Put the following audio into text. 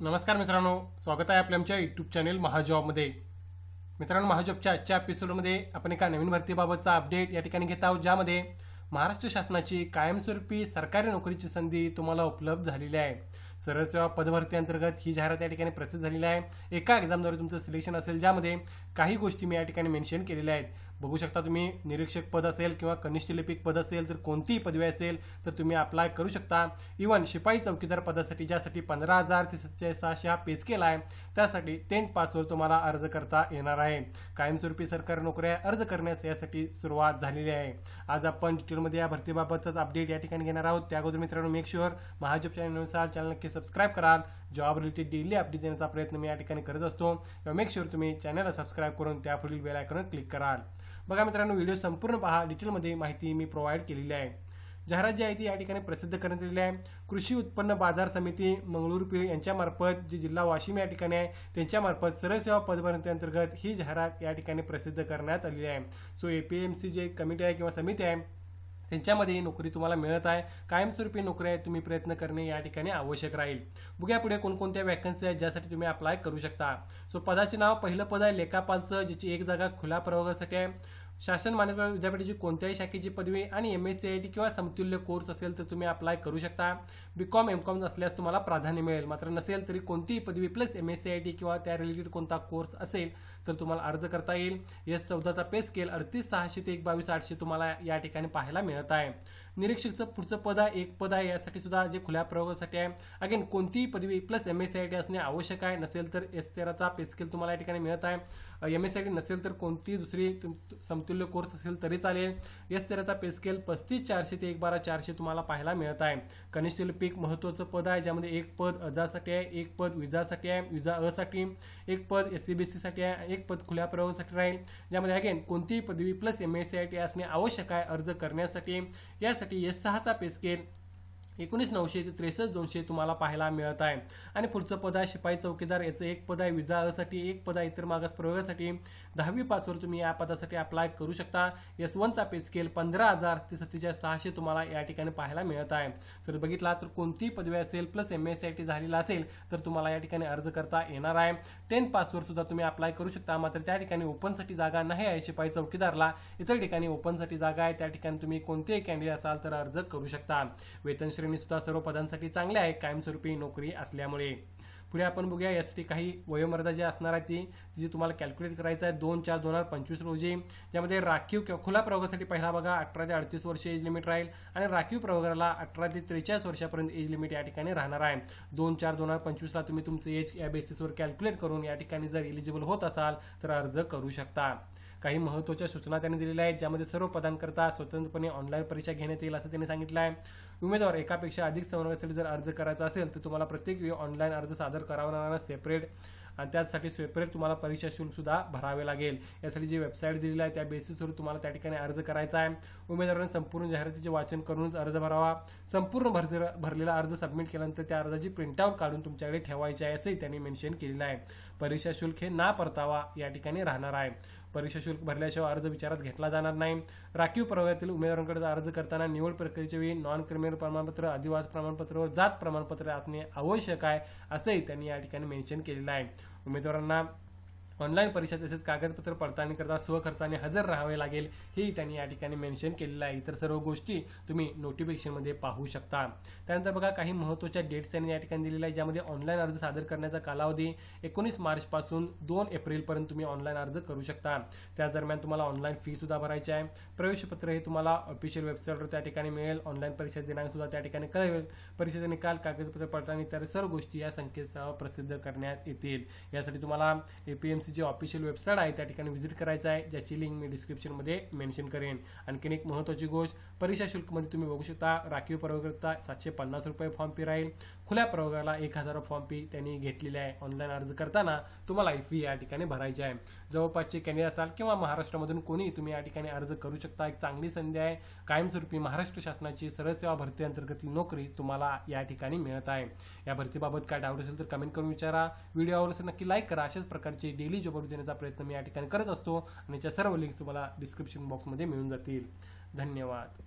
नमस्कार मित्रांनो स्वागत आहे आपल्या आमच्या यूट्यूब चॅनेल महाजॉबमध्ये. मित्रांनो महाजॉबच्या आजच्या एपिसोडमध्ये आपण एका नवीन भरतीबाबतचा अपडेट या ठिकाणी घेत आहोत ज्यामध्ये महाराष्ट्र शासनाची कायमस्वरूपी सरकारी नोकरीची संधी तुम्हाला उपलब्ध झालेली आहे. सरळ सेवा पदभरती अंतर्गत ही जाहिरात या ठिकाणी प्रसिद्ध झालेली आहे. एका एक्झामद्वारे तुमचं सिलेक्शन असेल ज्यामध्ये काही गोष्टी मी या ठिकाणी मेन्शन केलेल्या आहेत. बघू शकता तुम्ही निरीक्षक पद असेल किंवा कनिष्ठ लिपिक पद असेल तर कोणतीही पदवी असेल तर तुम्ही अप्लाय करू शकता. इवन शिपाई चौकीदार पदासाठी ज्यासाठी पंधरा हजार ते सत्ते सहाशे हा पे आहे त्यासाठी टेन्थ पासवर तुम्हाला अर्ज करता येणार आहे. कायमस्वरूपी सरकारी नोकऱ्या अर्ज करण्यास यासाठी सुरुवात झालेली आहे. आज आपण डिटेलमध्ये या भरतीबाबतचाच अपडेट या ठिकाणी घेणार आहोत. त्या अगोदर मित्रांनो मेक शुअर महाजॉब चॅनलनुसार चॅनल नक्की सबस्क्राईब कराल जॉब रिलेटेड डेली अपडेट देण्याचा प्रयत्न मी या ठिकाणी करत असतो. तेव्हा मेक शुअर तुम्ही चॅनलला सबस्क्राईब करून त्या पुढील बेल आयकॉनवर क्लिक कराल. बघा मित्रांनो व्हिडिओ संपूर्ण पहा. डिटेलमध्ये माहिती मी प्रोव्हाइड केलेली आहे. जाहिरात जी आहे ती या ठिकाणी प्रसिद्ध करण्यात आलेली आहे. कृषी उत्पन्न बाजार समिती मंगळूर पी यांच्यामार्फत जी जिल्हा वाशिम या ठिकाणी आहे त्यांच्यामार्फत सरळ सेवा पदभरती अंतर्गत ही जाहिरात या ठिकाणी प्रसिद्ध करण्यात आलेली आहे. सो एपीएमसी जे कमिटी आहे किंवा समिती आहे त्यांच्यामध्ये नोकरी तुम्हाला मिळत आहे. कायमस्वरूपी नोकरी आहे तुम्ही प्रयत्न करणे या ठिकाणी आवश्यक राहील. बघूया पुढे कोणकोणत्या वॅकन्सी आहेत ज्यासाठी तुम्ही अप्लाय करू शकता. सो पदाचे नाव पहिलं पद आहे लेखापालचं ज्याची एक जागा खुल्या प्रवर्गासाठी आहे. शासन मान्यता विद्यापीठाची कोणत्याही शाखेची पदवी आणि M S C I T किंवा समतुल्य कोर्स असेल तर तुम्ही अप्लाय करू शकता. बी कॉम एम कॉम असल्यास तुम्हाला प्राधान्य मिळेल. मात्र नसेल तरी कोणतीही पदवी plus M S C I T किंवा त्या रिलेटेड कोणता कोर्स असेल तर तुम्हाला अर्ज करता येईल. एस चौदाचा पे स्केल अडतीस सहाशे ते एक बावीस आठशे तुम्हाला या ठिकाणी पाहायला मिळत आहे. निरीक्षकचं पुढचं पद आहे एक पद आहे यासाठी सुद्धा जे खुल्या प्रयोगासाठी आहे. अगेन कोणतीही पदवी plus M S C I T असणे आवश्यक आहे नसेल तर एस तेराचा पे स्केल तुम्हाला या ठिकाणी मिळत आहे. एम एस आय टी नसेल तर कोणतीही दुसरी तुम- समतुल्य कोर्स असेल तरी चालेल. एस तेराचा पे स्केल पस्तीस चारशे ते एक बारा चारशे तुम्हाला पाहायला मिळत आहे. कनिष्ठ पीक महत्त्वाचं पद आहे ज्यामध्ये एक पद अजासाठी आहे एक पद विजासाठी आहे विजा असाठी एक पद एस सी बी साठी आहे एक पद खुल्या प्रयोगासाठी राहील. ज्यामध्ये अगेन कोणतीही पदवी plus M S C I T असणे आवश्यक आहे अर्ज करण्यासाठी. यासाठी एस सहाचा पे एकोणीस नऊशे ते त्रेसष्ट दोनशे तुम्हाला पाहायला मिळत आहे. आणि पुढचं पद आहे शिपाई चौकीदार. याचं एक पद आहे विजा साठी एक पद आहे इतर मागास प्रयोगासाठी. दहावी पाचवर तुम्ही या पदासाठी अप्लाय करू शकता. एस वनचा पे स्केल पंधरा हजार ते सत्तेचाळीस सहाशे तुम्हाला या ठिकाणी पाहायला मिळत आहे. जर बघितला तर कोणती पदवी असेल plus M S I T झालेला असेल तर तुम्हाला या ठिकाणी अर्ज करता येणार आहे. टेन पासवर सुद्धा तुम्ही अप्लाय करू शकता. मात्र त्या ठिकाणी ओपनसाठी जागा नाही आहे शिपाई चौकीदारला. इतर ठिकाणी ओपनसाठी जागा आहे. त्या ठिकाणी तुम्ही कोणतेही कॅन्डिडेट असाल तर अर्ज करू शकता. वेतन श्रेणी सुद्धा सर्व पदांसाठी चांगल्या आहे कायमस्वरूपी नोकरी असल्यामुळे. पुढे आपण बघूया यासाठी काही वयोमर्यादा जी असणार आहे ती जी तुम्हाला कॅल्क्युलेट करायचं आहे दोन चार दोन हजार पंचवीस रोजी. ज्यामध्ये राखीव किंवा खुला प्रवर्गासाठी पहिला बघा अठरा ते अडतीस वर्ष एज लिमिट राहील आणि राखीव प्रवर्गाला अठरा ते त्रेचाळीस वर्षापर्यंत एज लिमिट या ठिकाणी राहणार आहे. दोन चार दोन हजार पंचवीसला तुम्ही तुमचं एज या बेसिसवर कॅल्क्युलेट करून या ठिकाणी जर एलिजिबल होत असाल तर अर्ज करू शकता. काही महत्त्वाच्या सूचना त्यांनी दिलेल्या आहेत ज्यामध्ये सर्व पदांकरता स्वतंत्रपणे ऑनलाईन परीक्षा घेण्यात येईल असं त्यांनी सांगितलं आहे. उमेदवार एकापेक्षा अधिक संवर्गासाठी जर अर्ज करायचा असेल तर तुम्हाला प्रत्येक वेळी ऑनलाईन अर्ज सादर करावा लागणार सेपरेट आणि त्यासाठी सेपरेट तुम्हाला परीक्षा शुल्क सुद्धा भरावे लागेल. यासाठी जी वेबसाईट दिलेली आहे त्या बेसिसवर तुम्हाला त्या ठिकाणी अर्ज करायचा आहे. उमेदवारांनी संपूर्ण जाहिरातीचे वाचन करूनच अर्ज भरावा. संपूर्ण भर भरलेला अर्ज सबमिट केल्यानंतर त्या अर्जाची प्रिंटआउट काढून तुमच्याकडे ठेवायची आहे असंही त्यांनी मेन्शन केलेलं आहे. परीक्षा शुल्क हे ना परतावा या ठिकाणी राहणार आहे. परीक्षा शुल्क भरल्याशिवाय अर्ज विचारात घेतला जाणार नाही. राखीव प्रवर्गातील उमेदवारांकडे अर्ज करताना निवड प्रक्रियेच्या वेळी नॉन क्रिमिनल प्रमाणपत्र अधिवास प्रमाणपत्र व जात प्रमाणपत्र असणे आवश्यक आहे असंही त्यांनी या ठिकाणी मेन्शन केलेलं आहे. उमेदवारांना ऑनलाईन परीक्षा तसेच कागदपत्र पडताळणी करता स्वखर्चाने हजर राहावे लागेल हेही त्यांनी या ठिकाणी मेन्शन केलेलं आहे. इतर सर्व गोष्टी तुम्ही नोटिफिकेशनमध्ये पाहू शकता. त्यानंतर बघा काही महत्त्वाच्या डेट्स त्यांनी या ठिकाणी दिलेल्या आहे ज्यामध्ये ऑनलाईन अर्ज सादर करण्याचा कालावधी एकोणीस मार्चपासून दोन एप्रिलपर्यंत तुम्ही ऑनलाईन अर्ज करू शकता. त्या दरम्यान तुम्हाला ऑनलाईन फी सुद्धा भरायची आहे. प्रवेशपत्र हे तुम्हाला ऑफिशियल वेबसाईटवर त्या ठिकाणी मिळेल. ऑनलाईन परीक्षा दिनांक सुद्धा त्या ठिकाणी कळवेल परीक्षेचे निकाल कागदपत्र पडताळणी तर सर्व गोष्टी या संकेतस्थळावर प्रसिद्ध करण्यात येतील. यासाठी तुम्हाला एपीएमसी जी ऑफिशियल वेबसाईट आहे. त्या ठिकाणी व्हिजिट करायचं आहे. ज्याची लिंक मी डिस्क्रिप्शनमध्ये मेन्शन करेन. आणखीन एक महत्त्वाची गोष्ट परीक्षा शुल्कमध्ये तुम्ही बघू शकता राखीव प्रवर्गकर्ता सातशे पन्नास रुपये फॉर्म फी राहील. खुल्या प्रवर्गाला एक हजार फॉर्म फी त्यांनी घेतलेली आहे. ऑनलाईन अर्ज करताना तुम्हाला ही फी या ठिकाणी भरायची आहे. जवळपासचे कॅन्डिडेट असाल किंवा महाराष्ट्रामधून कोणी तुम्ही या ठिकाणी अर्ज करू शकता. एक चांगली संधी आहे. कायमस्वरूपी महाराष्ट्र शासनाची सरळ सेवा भरती अंतर्गत नोकरी तुम्हाला या ठिकाणी मिळत आहे. या भरतीबाबत काय डाऊट असेल तर कमेंट करून विचारा. व्हिडिओ आवडला असेल नक्की लाईक करा. अशाच प्रकारचे डेली जॉब देण्याचा प्रयत्न मी या ठिकाणी करत असतो. आणि त्या सर्व लिंक्स तुम्हाला डिस्क्रिप्शन बॉक्समध्ये मिळून जातील. धन्यवाद.